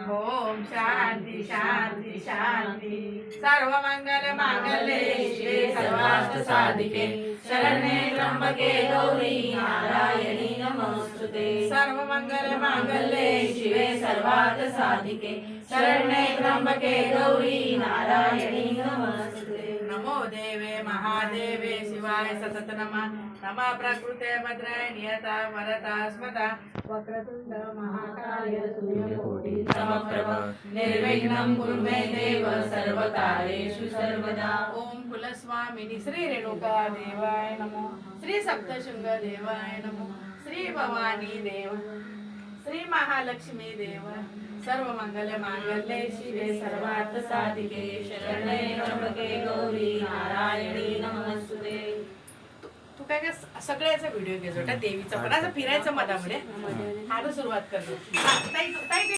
ఓం శాంతి శాంతి శాంతి. సర్వమంగళ మంగళే శ్రీ సర్వార్థ సాధికే. శరణే త్రంబకే గౌరీ నారాయణి నమోస్తుతే. సర్వమంగళ మంగళే శివే సర్వార్థ సాధికే. శరణే త్రంబకే గౌరీ నారాయణి నమోస్తుతే. నమో దేవే మహాదేవే శివాయ సతత నమ. నమ ప్రకృతే భద్రాయ నియత వరత స్మత. వక్రతుండ మహా समप्रभ निर्विघ्नं श्री रेणुका नमो। श्री सप्तशृंग नमो। श्री भवानी देव। श्री महालक्ष्मी देव। सर्व मंगल मांगल्ये शिवे सर्वार्थ साधिके शरणे गौरी नारायणी। सगळ्याचा व्हिडिओ घ्यायचो त्या देवीचा. पण असं फिरायचं मधामध्ये आता सुरुवात करतो.